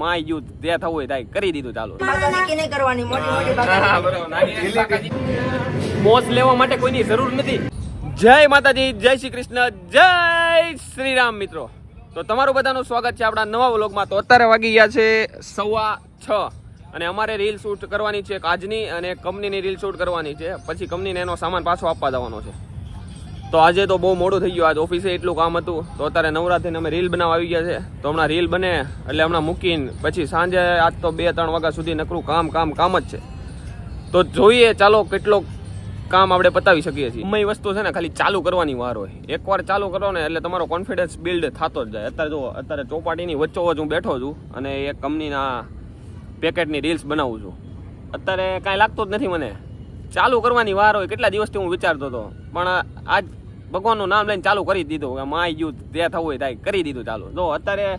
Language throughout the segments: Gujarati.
માય ગયું જે થવું હોય થાય. કરી દીધું ચાલુ. મોજ લેવા માટે કોઈની જરૂર નથી. જય માતાજી જય શ્રી કૃષ્ણ જય શ્રી રામ મિત્રો. તો તમારું બધાનું સ્વાગત છે આપણા નવા વ્લોગમાં. તો અત્યારે વાગી ગયા છે સવા છ. અને અમારે રીલ શૂટ કરવાની છે એક આજની અને કંપનીની રીલ શૂટ કરવાની છે. પછી કંપનીને એનો સામાન પાછો આપવા જવાનો છે. તો આજે તો બહુ મોડું થઈ ગયું. આજ ઓફિસે એટલું કામ હતું. તો અત્યારે નવરાત્રીને અમે રીલ બનાવવા આવી ગયા છે. તો હમણાં રીલ બને એટલે હમણાં મૂકીને પછી સાંજે આજ તો બે ત્રણ વાગ્યા સુધી નકરું કામ કામ કામ જ છે. તો જોઈએ ચાલો કેટલો કામ આપણે પતાવી શકીએ છીએ. ગમે વસ્તુ છે ને ખાલી ચાલુ કરવાની વાર હોય. એકવાર ચાલુ કરો ને એટલે તમારો કોન્ફિડન્સ બિલ્ડ થતો જ જાય. અત્યારે જો, અત્યારે ચોપાટીની વચ્ચોવચ હું બેઠો છું અને એક કંપનીના પેકેટની રીલ્સ બનાવું છું. અત્યારે કાંઈ લાગતું જ નથી મને. ચાલુ કરવાની વાર હોય. કેટલા દિવસથી હું વિચારતો હતો. પણ આજ ભગવાનનું નામ લઈને ચાલુ કરી દીધું. કે માય ગયું, જે થવું હોય થાય, કરી દીધું ચાલુ. જો, અત્યારે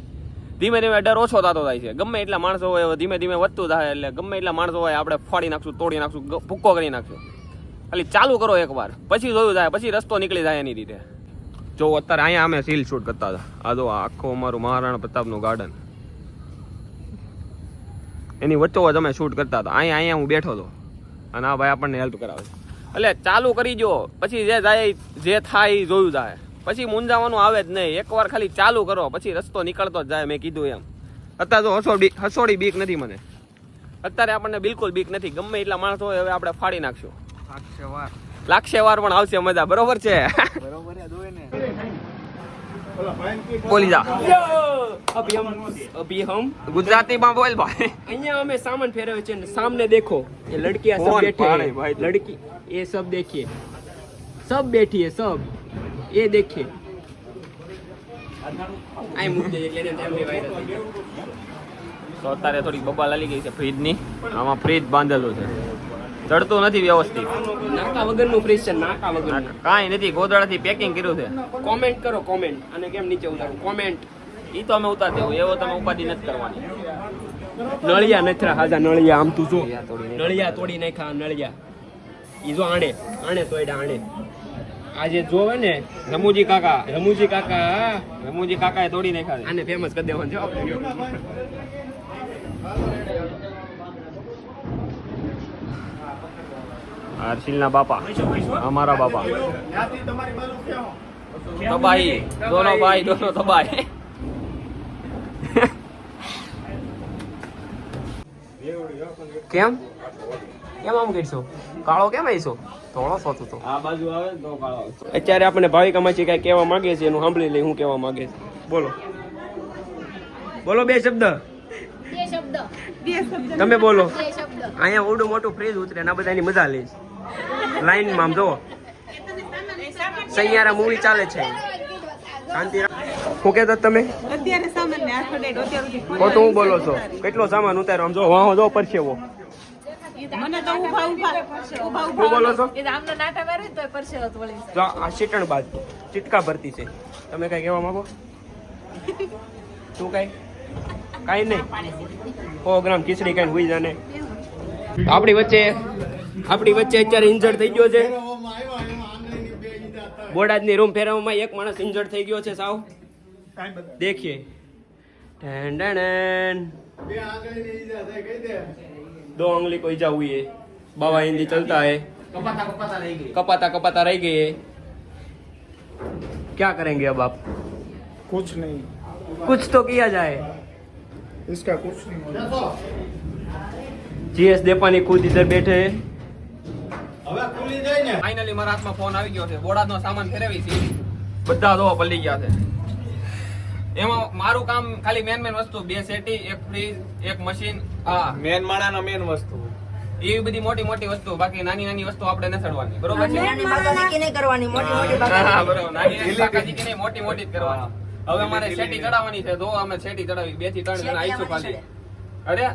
ધીમે ધીમે ડર ઓછો થતો થાય છે. ગમે એટલા માણસો હોય ધીમે ધીમે વધતું થાય એટલે ગમે એટલા માણસો હોય, આપણે ફાડી નાખશું, તોડી નાખશું ભૂક્કો કરી નાખશું. ખાલી ચાલુ કરો એકવાર. પછી જોયું થાય પછી રસ્તો નીકળી જાય એની રીતે. જો, અત્યારે અહીંયા અમે સીલ શૂટ કરતા હતા. આ જો આખું અમારું મહારાણા પ્રતાપનું ગાર્ડન એની વચ્ચો અમે શૂટ કરતા હતા. અહીંયા અહીંયા હું બેઠો હતો. અને આ ભાઈ આપણને હેલ્પ કરાવે છે. એટલે ચાલુ કરી જો પછી જે જાય જે થાય એ જોયું જાય. પછી મૂંઝાવાનું આવે જ નહીં. એકવાર ખાલી ચાલુ કરો પછી રસ્તો નીકળતો જ જાય મેં કીધું એમ. અત્યારે તો હસોડી હસોડી બીક નથી મને. અત્યારે આપણને બિલકુલ બીક નથી. ગમે એટલા માણસો હોય હવે આપણે ફાડી નાખશું. લાગશે વાર. પણ આવશે મજા. બરોબર છે? બોલી જા. અભી હમ ગુજરાતીમાં બોલ ભાઈ. અહીંયા અમે સામાન ફેરવે છે સામને દેખો. એ લડકી સબ બેઠે લડકી એ સબ દેખીએ. સબ બેઠીએ સબ. એ દેખીએ. આઈ મૂકી દેજે એટલે ફેમિલી તો અત્યારે થોડી બબાલ લાલી ગઈ છે ફ્રીજની. આમાં ફ્રીજ બાંધેલું છે. ચડતું નથી વ્યવસ્થિત. નાકા વગરનું ફ્રીજ છે નાકા વગર કાંઈ નથી ગોદડાથી પેકિંગ કર્યું છે. કોમેન્ટ કરો કોમેન્ટ અને કેમ નીચે ઉતારો? કોમેન્ટ ઈ તો અમે ઉતાર હોય એવો તમે ઉપાધિ નથી કરવાની. નળિયા નથી હાજા નળિયા આમ તું જો. નળિયા તોડી નાખ્યા. નળિયા ઈ જો આણે આણે તોડ્યા આણે. આજે જોવે ને રમુજી કાકા રમુજી કાકા રમુજી કાકાએ તોડી નાખ્યા આને ફેમસ કરી દેવાનું છે હર્ષિલના બાપા. અમારા બાપા. તબાહી. દોનો ભાઈ દોનો તબાહી. કેમ? કેમ આમ કરશો? કાળો કેમ આવીશો ધોળો સોતું તો આ બાજુ આવે તો કાળો અત્યારે આપણે ભાવિકામાં કઈ કહેવા માંગે છે એનું સાંભળી લઈ હું કહેવા માંગે છે. બોલો. બોલો બે શબ્દ. બે શબ્દ. તમે બોલો. અહીંયા ઓડું મોટું ફ્રીજ ઉતરે ના બધાની મજા લઈશ. લાઈનમાં આમ જો. સૈયારા મૂવી ચાલે છે. શાંતિ. શું કહેતા તમે? અત્યારે સામાન ને આઠ ડેટ અત્યાર સુધી તો તો હું બોલો છો. કેટલો સામાન ઉતાર્યો? આમ જો વાહો જો પરસેવો. મને તો ઊભા ઊભા ઊભા ઊભા બોલો છો? એ આમનો નાટા મારે તો પરસેવો તો વળી જો આ ચીટણ બાદ. ચીટકા ભરતી છે. તમે કઈ કહેવા માંગો? શું કઈ? કઈ નહીં. સો ગ્રામ ખીચડી કઈ હોઈ જાને. આપણી વચ્ચે આપણી વચ્ચે અત્યારે ઇન્જર્ડ થઈ ગયો છે બોટાદની રૂમ ફેરવવામાં એક માણસ ઇન્જર્ડ થઈ ગયો છે સાવ દેખીએ ટેન ટેન दो उंगली को इजा हुई है बाबा हिंदी चलता है કપાતા કપાતા રહી ગઈ कपाता कपाता रह गए क्या करेंगे अब आप कुछ नहीं कुछ तो किया जाए इसका कुछ नहीं होगा जीएस देपानी खुद इधर बैठे हैं ફાઇનલી મારા હાથમાં ફોન આવી ગયો છે. બોડાદનો સામાન ફેરવી છે. બધા દો પલ્લી ગયા છે. એમાં મારું કામ ખાલી મેન મેન વસ્તુ બે સેટી એક ફ્રીજ એક મશીન હા મેન માણાનો મેન વસ્તુ. એવી બધી મોટી મોટી વસ્તુ. બાકી નાની નાની વસ્તુ આપણે ન સડવાની બરોબર છે? નાની બાગાની નહીં કરવાની મોટી મોટી હા, બરોબર. નાની નાની શાકભાજી કે નહીં, મોટી મોટી જ કરવાની. હવે અમારે સેટી ચડાવવાની છે. તો અમે સેટી ચડાવી બેથી ત્રણ જણા આઈશું ખાલી અરે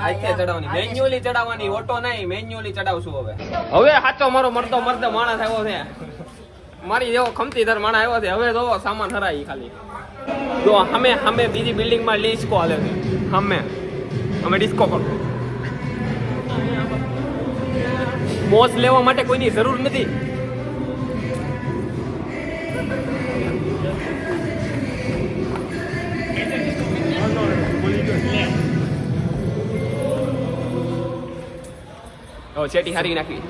હાથે ચડાવવાની. મેન્યુઅલી ચડાવવાની ઓટો નહીં મેન્યુઅલી ચડાવશું હવે. હવે સાચો મારો મરતો મરતો માણસ આવ્યો છે. મારી જેવો ખમતીદાર માણસ આવ્યો છે. હવે જોવો સામાન હરાય ખાલી. જો અમે અમે બીજી બિલ્ડિંગમાં ડિસ્કો હાલે છે. અમે અમે ડિસ્કો કરો. મોસ લેવા માટે કોઈની જરૂર નથી. તો ચેટી હારી નાખી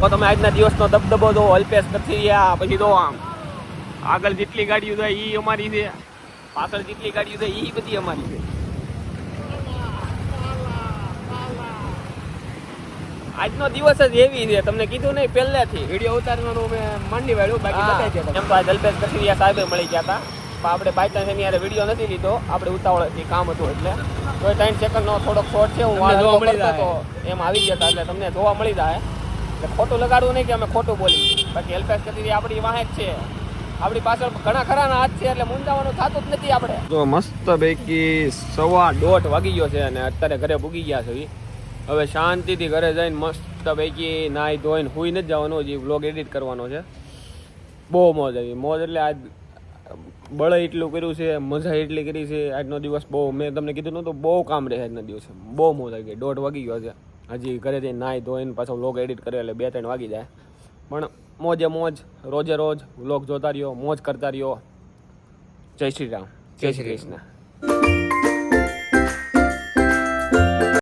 તો તમે આજના દિવસનો દબદબો દો અલ્પેશ કથિરિયા પછી જો આમ આગળ જેટલી ગાડીઓ થાય એ અમારી છે. પાછળ જેટલી ગાડીઓ છે એ બધી અમારી છે. આજનો દિવસ જ એવી છે. તમને કીધું નહીં પહેલેથી. વીડિયો ઉતારવાનું મેં માંડી વાળ્યું બાકી બતાવી દેતા. એમ તો આ જલ્પેશ કથિરિયા સાહેબે મળી ગયા હતા પણ આપણે બાય ચાન્સ એની યારે વીડિયો નથી લીધો. આપણે ઉતાવળથી કામ હતું એટલે. તો ત્રણ સેકન્ડનો થોડોક શોર્ટ છે હું વાળ જોવા મળી તો એમ આવી ગયા હતા એટલે તમને જોવા મળી જાય. એટલે ખોટું લગાડવું નહીં કે અમે ખોટું બોલી બાકી અલ્પેશ કથિરી આપણી વાહે જ છે. આપણી પાછળ ઘણા ખરાના હાથ છે એટલે મુંજાવાનું થતું જ નથી આપણે. તો મસ્ત પૈકી સવા દોઢ વાગી ગયો છે અને અત્યારે ઘરે ભૂગી ગયા છે. હવે શાંતિથી ઘરે જઈને મસ્ત પૈકી નાહી ધોઈને હુઈ નથી જવાનું, હજી વ્લોગ એડિટ કરવાનો છે. બહુ મોજ આવી. મોજ એટલે આજ બળ એટલું કર્યું છે, મજા એટલી કરી છે, આજનો દિવસ બહુ, મેં તમને કીધું નહોતું બહુ કામ રહે આજના દિવસે. બહુ મોજ આવી ગઈ. દોઢ વાગી ગયો છે. હજી ઘરે જઈને નાહી ધોઈને પાછો વ્લોગ એડિટ કરે એટલે બે ત્રણ વાગી જાય. પણ મોજે મોજ, રોજે રોજ વ્લોગ જોતા રહ્યો, મોજ કરતા રહ્યો. જય શ્રી રામ. જય શ્રી કૃષ્ણ.